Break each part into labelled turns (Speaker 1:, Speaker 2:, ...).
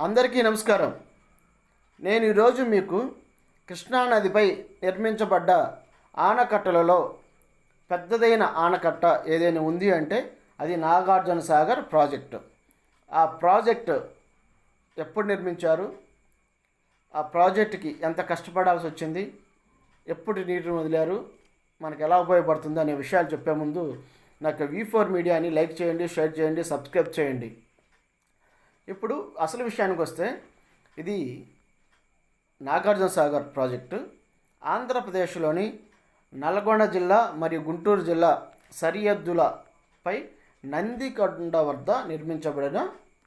Speaker 1: అందరికీ నమస్కారం. నేను ఈరోజు మీకు కృష్ణానదిపై నిర్మించబడ్డ ఆనకట్టలలో పెద్దదైన ఆనకట్ట ఏదైనా ఉంది అంటే అది నాగార్జున సాగర్ ప్రాజెక్టు. ఆ ప్రాజెక్టు ఎప్పుడు నిర్మించారు? ఆ ప్రాజెక్టుకి ఎంత కష్టపడాల్సి వచ్చింది? ఎప్పుడు నీటిని వదిలారు? మనకు ఎలా ఉపయోగపడుతుంది అనే విషయాలు చెప్పే ముందు నాకు వీ ఫోర్ మీడియాని లైక్ చేయండి షేర్ చేయండి సబ్స్క్రైబ్ చేయండి. ఇప్పుడు అసలు విషయానికి వస్తే ఇది నాగార్జున సాగర్ ప్రాజెక్టు. ఆంధ్రప్రదేశ్లోని నల్గొండ జిల్లా మరియు గుంటూరు జిల్లా సరిహద్దులపై నందికొండ వద్ద నిర్మించబడిన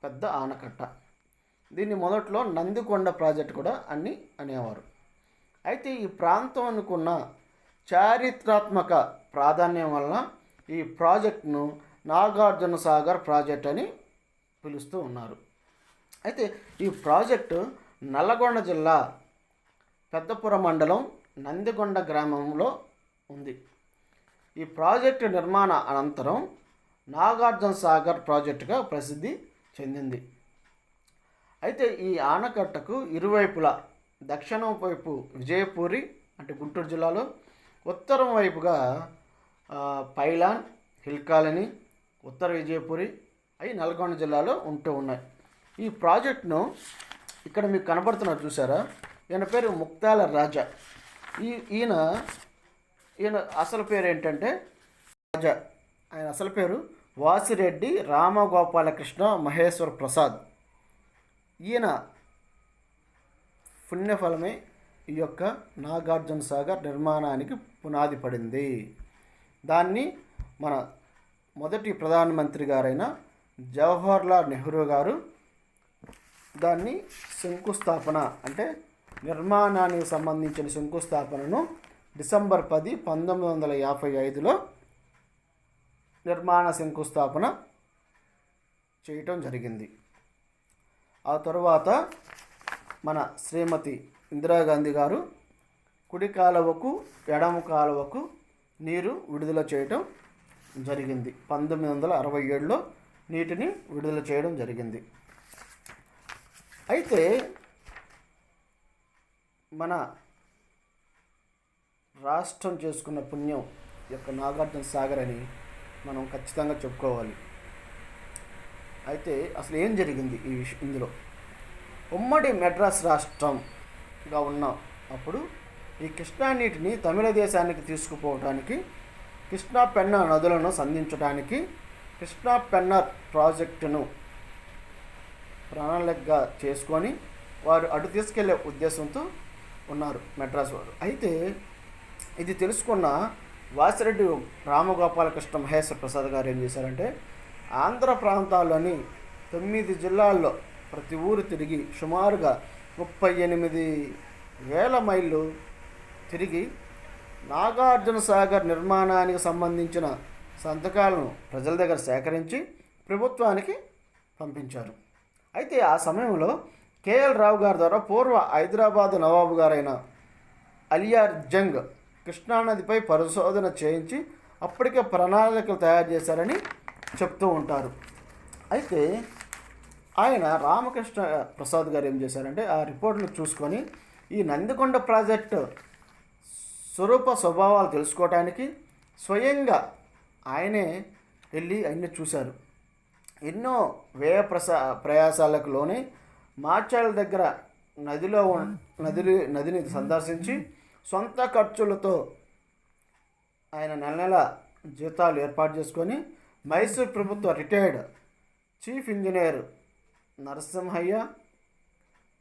Speaker 1: పెద్ద ఆనకట్ట. దీన్ని మొదట్లో నందికొండ ప్రాజెక్ట్ కూడా అని అనేవారు. అయితే ఈ ప్రాంతం అనుకున్న చారిత్రాత్మక ప్రాధాన్యం వలన ఈ ప్రాజెక్టును నాగార్జున సాగర్ ప్రాజెక్ట్ అని పిలుస్తూ ఉన్నారు. అయితే ఈ ప్రాజెక్టు నల్లగొండ జిల్లా పెద్దపురం మండలం నందికొండ గ్రామంలో ఉంది. ఈ ప్రాజెక్టు నిర్మాణ అనంతరం నాగార్జున సాగర్ ప్రాజెక్టుగా ప్రసిద్ధి చెందింది. అయితే ఈ ఆనకట్టకు ఇరువైపులా దక్షిణం వైపు విజయపూరి అంటే గుంటూరు జిల్లాలో ఉత్తరం వైపుగా పైలాన్ హిల్ కాలనీ ఉత్తర విజయపూరి అవి నల్గొండ జిల్లాలో ఉంటూ ఉన్నాయి. ఈ ప్రాజెక్ట్ను ఇక్కడ మీకు కనబడుతున్నారు చూసారా? ఈయన పేరు ముక్తాల రాజా. ఈ ఈయన ఈయన అసలు పేరు ఏంటంటే రాజా. ఆయన అసలు పేరు వాసిరెడ్డి రామగోపాలకృష్ణ మహేశ్వర ప్రసాద్. ఈయన పుణ్యఫలమే ఈ యొక్క నాగార్జున సాగర్ నిర్మాణానికి పునాది పడింది. దాన్ని మన మొదటి ప్రధానమంత్రి గారైన జవహర్లాల్ నెహ్రూ గారు దాన్ని శంకుస్థాపన అంటే నిర్మాణానికి సంబంధించిన శంకుస్థాపనను డిసెంబర్ పది పంతొమ్మిది వందల యాభై ఐదులో నిర్మాణ శంకుస్థాపన చేయటం జరిగింది. ఆ తరువాత మన శ్రీమతి ఇందిరాగాంధీ గారు కుడి కాలువకు ఎడమ కాలువకు నీరు విడుదల చేయటం జరిగింది. పంతొమ్మిది వందల అరవై ఏడులో నీటిని విడుదల చేయడం జరిగింది. అయితే మన రాష్ట్రం చేసుకున్న పుణ్యం యొక్క నాగార్జున సాగర్ అని మనం ఖచ్చితంగా చెప్పుకోవాలి. అయితే అసలు ఏం జరిగింది ఈ విషయం ఇందులో? ఉమ్మడి మెడ్రాస్ రాష్ట్రంగా ఉన్న అప్పుడు ఈ కృష్ణా నీటిని తమిళ దేశానికి తీసుకుపోవడానికి కృష్ణా పెన్నా నదులను సంధించడానికి కృష్ణా పెన్నర్ ప్రాజెక్టును ప్రణాళికగా చేసుకొని వారు అటు తీసుకెళ్ళే ఉద్దేశంతో ఉన్నారు మెడ్రాస్ వారు. అయితే ఇది తెలుసుకున్న వాసిరెడ్డి రామగోపాలకృష్ణ మహేశ్వర ప్రసాద్ గారు ఏం చేశారంటే ఆంధ్ర ప్రాంతాల్లోని తొమ్మిది జిల్లాల్లో ప్రతి ఊరు తిరిగి సుమారుగా ముప్పై ఎనిమిది వేల మైళ్ళు తిరిగి నాగార్జున సాగర్ నిర్మాణానికి సంబంధించిన సంతకాలను ప్రజల దగ్గర సేకరించి ప్రభుత్వానికి పంపించారు. అయితే ఆ సమయంలో కేఎల్ రావు గారి ద్వారా పూర్వ హైదరాబాద్ నవాబు గారైన అలియార్ జంగ్ కృష్ణానదిపై పరిశోధన చేయించి అప్పటికే ప్రణాళికలు తయారు చేశారని చెప్తూ ఉంటారు. అయితే ఆయన రామకృష్ణ ప్రసాద్ గారు ఏం చేశారంటే ఆ రిపోర్ట్లు చూసుకొని ఈ నందికొండ ప్రాజెక్టు స్వరూప స్వభావాలు తెలుసుకోవటానికి స్వయంగా ఆయనే వెళ్ళి అన్నీ చూశారు. ఎన్నో వ్యయ ప్రసా ప్రయాసాలకు లోనే మార్చాల దగ్గర నదిలో నది నదిని నదిని సందర్శించి సొంత ఖర్చులతో ఆయన నెల నెల జీతాలు ఏర్పాటు చేసుకొని మైసూర్ ప్రభుత్వ retired chief engineer Narasimhaiah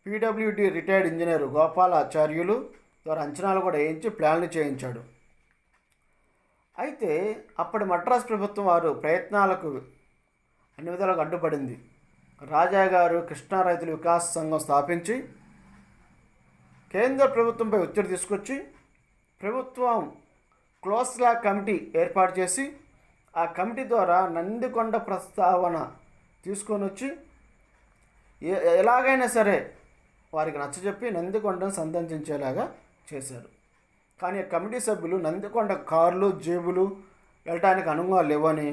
Speaker 1: PWD retired engineer Gopalacharyulu ద్వారా అంచనాలు కూడా వేయించి ప్లాన్లు చేయించాడు. అయితే అప్పటి మద్రాస్ ప్రభుత్వం వారు ప్రయత్నాలకు అన్ని విధాలుగా అడ్డుపడింది. రాజా గారు కృష్ణా రైతుల వికాస సంఘం స్థాపించి కేంద్ర ప్రభుత్వంపై ఒత్తిడి తీసుకొచ్చి ప్రభుత్వం క్లోజ్ లా కమిటీ ఏర్పాటు చేసి ఆ కమిటీ ద్వారా నందికొండ ప్రస్తావన తీసుకొని వచ్చి ఏ- ఎలాగైనా సరే వారికి నచ్చజెప్పి నందికొండను సందర్శించేలాగా చేశారు. కానీ కమిటీ సభ్యులు నందికొండ కార్లు జేబులు వెళ్ళటానికి అనుగుణంగా లేవని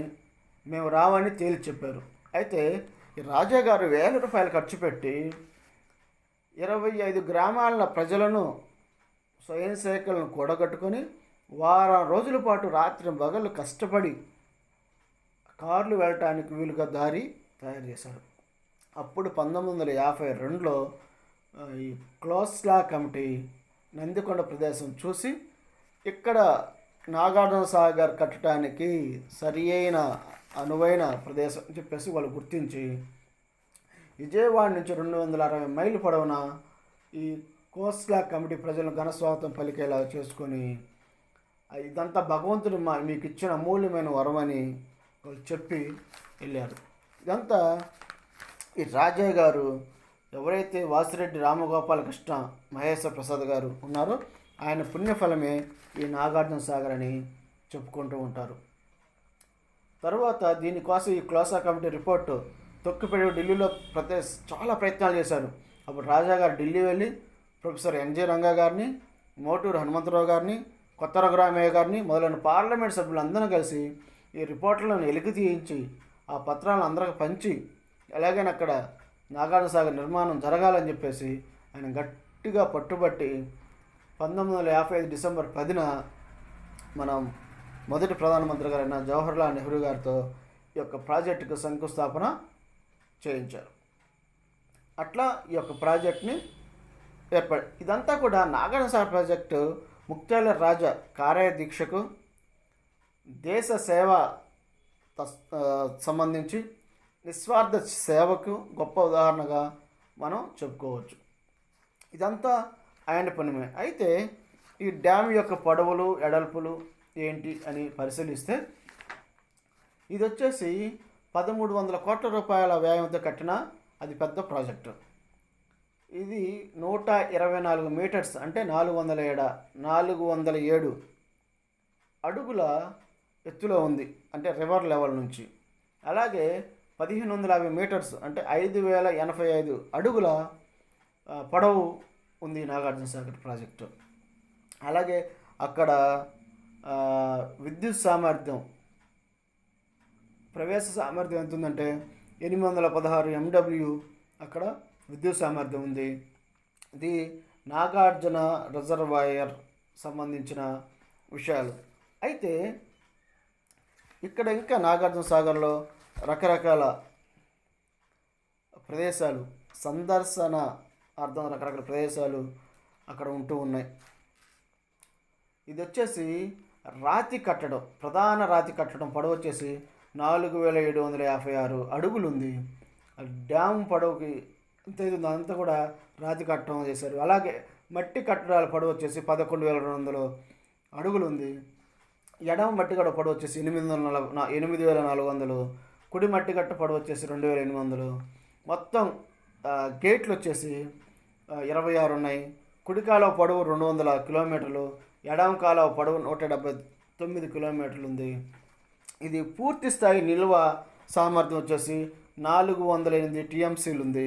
Speaker 1: మేము రావని తేల్చి చెప్పారు. అయితే ఈ రాజా గారు వేల రూపాయలు ఖర్చు పెట్టి ఇరవై ఐదు గ్రామాల ప్రజలను స్వయం సేకలను కూడగట్టుకొని వారం రోజుల పాటు రాత్రి పగలు కష్టపడి కార్లు వెళ్ళటానికి వీలుగా దారి తయారు చేశారు. అప్పుడు పంతొమ్మిది వందల యాభై రెండులో ఈ క్లోస్లా కమిటీ నందికొండ ప్రదేశం చూసి ఇక్కడ నాగార్జున సాగర్ కట్టడానికి సరి అయిన అనువైన ప్రదేశం అని చెప్పేసి వాళ్ళు గుర్తించి విజయవాడ నుంచి రెండు వందల అరవై మైళ్ళు పొడవున ఈ కోస్లా కమిటీ ప్రజలను ఘనస్వాగతం పలికేలా చేసుకొని ఇదంతా భగవంతుడు మా మీకు ఇచ్చిన అమూల్యమైన వరం అని వాళ్ళు చెప్పి వెళ్ళారు. ఇదంతా ఈ రాజయ్య గారు ఎవరైతే వాసిరెడ్డి రామగోపాలకృష్ణ మహేశ్వర ప్రసాద్ గారు ఉన్నారో ఆయన పుణ్యఫలమే ఈ నాగార్జున సాగర్ అని చెప్పుకుంటూ ఉంటారు. తర్వాత దీనికోసం ఈ క్లోసా కమిటీ రిపోర్టు తొక్కిపెట్టి ఢిల్లీలో ప్రతి చాలా ప్రయత్నాలు చేశారు. అప్పుడు రాజా గారు ఢిల్లీ వెళ్ళి ప్రొఫెసర్ ఎన్జే రంగా గారిని మోటూరు హనుమంతరావు గారిని కొత్త రఘురామయ్య గారిని మొదలైన పార్లమెంట్ సభ్యులందరూ కలిసి ఈ రిపోర్టులను ఎలికి తీయించి ఆ పత్రాలను అందరికి పంచి ఎలాగైనా అక్కడ నాగార్జున సాగర్ నిర్మాణం జరగాలని చెప్పేసి ఆయన గట్టిగా పట్టుబట్టి పంతొమ్మిది వందల యాభై ఐదు డిసెంబర్ పదిన మనం మొదటి ప్రధానమంత్రి గారైన జవహర్లాల్ నెహ్రూ గారితో ఈ యొక్క ప్రాజెక్టుకు శంకుస్థాపన చేయించారు. అట్లా ఈ యొక్క ప్రాజెక్ట్ని ఏర్పడి ఇదంతా కూడా నాగార్జునసాగర్ ప్రాజెక్టు ముక్తాల రాజా కార్యదీక్షకు దేశ సేవ సంబంధించి నిస్వార్థ సేవకు గొప్ప ఉదాహరణగా మనం చెప్పుకోవచ్చు. ఇదంతా ఆయన పనిమే. అయితే ఈ డ్యామ్ యొక్క పొడవులు ఎడల్పులు ఏంటి అని పరిశీలిస్తే ఇది వచ్చేసి పదమూడు వందల కోట్ల రూపాయల వ్యయంతో కట్టిన అది పెద్ద ప్రాజెక్టు. ఇది నూట ఇరవై నాలుగు మీటర్స్ అంటే నాలుగు వందల ఏడ నాలుగు వందల ఏడు అడుగుల ఎత్తులో ఉంది అంటే రివర్ లెవెల్ నుంచి. అలాగే పదిహేను వందల యాభై మీటర్స్ అంటే ఐదు వేల ఎనభై ఐదు అడుగుల పొడవు ఉంది నాగార్జున సాగర్ ప్రాజెక్టు. అలాగే అక్కడ విద్యుత్ సామర్థ్యం. ప్రవేశ సామర్థ్యం ఎంత ఉందంటే ఎనిమిది వందల పదహారు ఎండబ్ల్యూ అక్కడ విద్యుత్ సామర్థ్యం ఉంది. ఇది నాగార్జున రిజర్వాయర్ సంబంధించిన విషయాలు. అయితే ఇక్కడ ఇంకా నాగార్జున సాగర్లో రకరకాల ప్రదేశాలు సందర్శన అర్థం రకరకాల ప్రదేశాలు అక్కడ ఉంటూ ఉన్నాయి. ఇది వచ్చేసి రాతి కట్టడం ప్రధాన రాతి కట్టడం పొడవు వచ్చేసి నాలుగు వేల ఏడు వందల యాభై ఆరు అడుగులు ఉంది డ్యామ్ పొడవుకి ఎంత అవుతుంది అంతా కూడా రాతి కట్టడం చేశారు. అలాగే మట్టి కట్టడాల పొడవు వచ్చేసి పదకొండు వేల రెండు వందలు అడుగులు ఉంది ఎడమ మట్టి గడ్డ పొడవు వచ్చేసి ఎనిమిది వందల నలభై ఎనిమిది వేల నాలుగు వందలు. కుడి మట్టి గట్ట పొడవు వచ్చేసి రెండు వేల ఎనిమిది వందలు. మొత్తం గేట్లు వచ్చేసి ఇరవై ఆరు ఉన్నాయి. కుడికాలో పొడవు రెండు వందల కిలోమీటర్లు. ఎడమ కాలువ పొడవు నూట డెబ్బై తొమ్మిది కిలోమీటర్లు ఉంది ఇది పూర్తి స్థాయి నిల్వ సామర్థ్యం వచ్చేసి నాలుగు వందల ఎనిమిది టీఎంసీలు ఉంది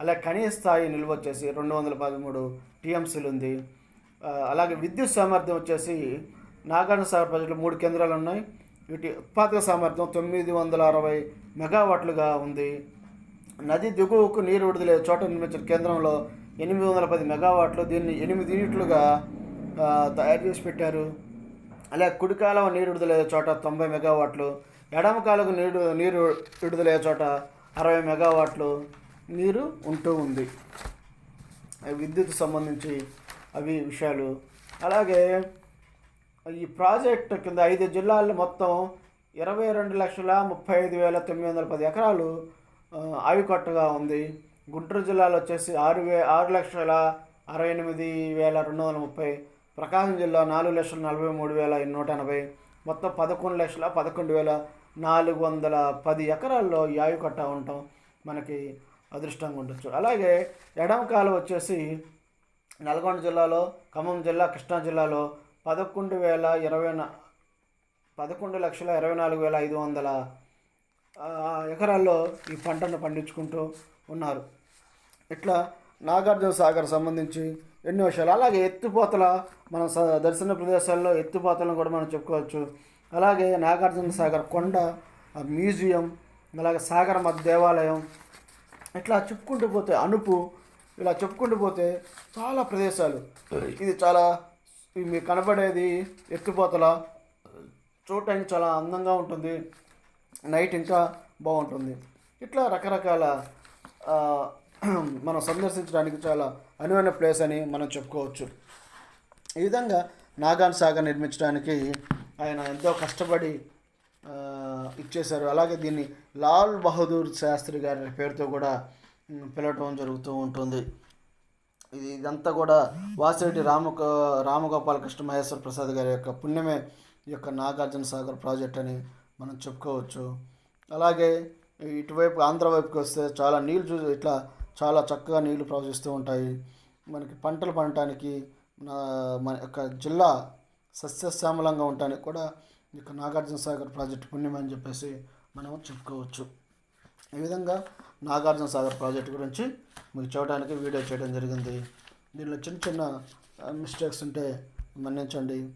Speaker 1: అలాగే కనీస స్థాయి నిల్వ వచ్చేసి రెండు వందల పదమూడు టీఎంసీలు ఉంది అలాగే విద్యుత్ సామర్థ్యం వచ్చేసి నాగార్జున సాగర్ ప్రాజెక్టులో మూడు కేంద్రాలు ఉన్నాయి వీటి ఉత్పాదక సామర్థ్యం తొమ్మిది వందల అరవై మెగావాట్లుగా ఉంది. నది దిగువకు నీరు విడుదలే చోట నిర్మించిన కేంద్రంలో ఎనిమిది వందల పది మెగావాట్లు దీన్ని ఎనిమిది యూనిట్లుగా తయారు చేసి పెట్టారు. అలా కుడి నీరు విడుదలయ్యే చోట తొంభై మెగావాట్లు ఎడమ కాలకు నీరు నీరు విడుదలయ్యే చోట అరవై మెగావాట్లు నీరు ఉంటూ ఉంది. అవి విద్యుత్ సంబంధించి అవి విషయాలు. అలాగే ఈ ప్రాజెక్ట్ కింద ఐదు జిల్లాల్లో మొత్తం ఇరవై రెండు లక్షల ముప్పై ఐదు వేల తొమ్మిది వందల పది ఎకరాలు ఆవికొట్టగా ఉంది. గుంటూరు జిల్లాలో వచ్చేసి ఆరు వే ఆరు లక్షల అరవై ఎనిమిది వేల రెండు వందల ముప్పై ప్రకాశం జిల్లా నాలుగు లక్షల నలభై మూడు వేల నూట ఎనభై మొత్తం పదకొండు లక్షల పదకొండు వేల నాలుగు వందల పది ఎకరాల్లో యాయు ఆయుకట్ట ఉండటం మనకి అదృష్టంగా ఉండొచ్చు అలాగే ఎడమ కాలం వచ్చేసి నల్గొండ జిల్లాలో ఖమ్మం జిల్లా కృష్ణా జిల్లాలో పదకొండు వేల ఇరవై పదకొండు లక్షల ఇరవై నాలుగు వేల ఐదు వందల ఎకరాల్లో ఈ పంటను పండించుకుంటూ ఉన్నారు. ఇట్లా నాగార్జున సాగర్ సంబంధించి ఎన్నో విషయాలు. అలాగే ఎత్తుపోతల మన స- దర్శన ప్రదేశాల్లో ఎత్తుపోతలను కూడా మనం చెప్పుకోవచ్చు. అలాగే నాగార్జున సాగర్ కొండ ఆ మ్యూజియం అలాగే సాగర మధ్య దేవాలయం ఇట్లా చెప్పుకుంటూ పోతే అనుపు ఇలా చెప్పుకుంటూ పోతే చాలా ప్రదేశాలు. ఇది చాలా మీకు కనబడేది ఎత్తిపోతల చూడటానికి చాలా అందంగా ఉంటుంది. నైట్ ఇంకా బాగుంటుంది. ఇట్లా రకరకాల మనం సందర్శించడానికి చాలా అనువైన ప్లేస్ అని మనం చెప్పుకోవచ్చు. ఈ విధంగా నాగాన్ సాగర్ నిర్మించడానికి ఆయన ఎంతో కష్టపడి ఇచ్చేశారు. అలాగే దీన్ని లాల్ బహదూర్ శాస్త్రి గారి పేరుతో కూడా పిలవటం జరుగుతూ ఉంటుంది. ఇది ఇదంతా కూడా వాసిరెడ్డి రామక రామగోపాలకృష్ణ మహేశ్వర ప్రసాద్ గారి యొక్క పుణ్యమే ఈ యొక్క నాగార్జున సాగర్ ప్రాజెక్ట్ అని మనం చెప్పుకోవచ్చు. అలాగే ఇటువైపు ఆంధ్ర వైపుకి వస్తే చాలా నీళ్ళు చూ ఇట్లా చాలా చక్కగా నీళ్ళు ప్రవహిస్తూ ఉంటాయి. మనకి పంటలు పండటానికి నా- మన యొక్క జిల్లా సస్యశ్యామలంగా ఉండటానికి కూడా ఈ యొక్క నాగార్జున సాగర్ ప్రాజెక్ట్ పుణ్యం అని చెప్పేసి మనం చెప్పుకోవచ్చు. ఈ విధంగా నాగార్జున సాగర్ ప్రాజెక్ట్ గురించి మీకు చూడడానికి వీడియో చేయడం జరిగింది. దీనిలో చిన్న చిన్న మిస్టేక్స్ ఉంటే మన్నించండి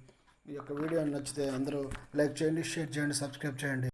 Speaker 1: ఈ యొక్క వీడియో నచ్చితే అందరూ లైక్ చేయండి షేర్ చేయండి సబ్స్క్రైబ్ చేయండి.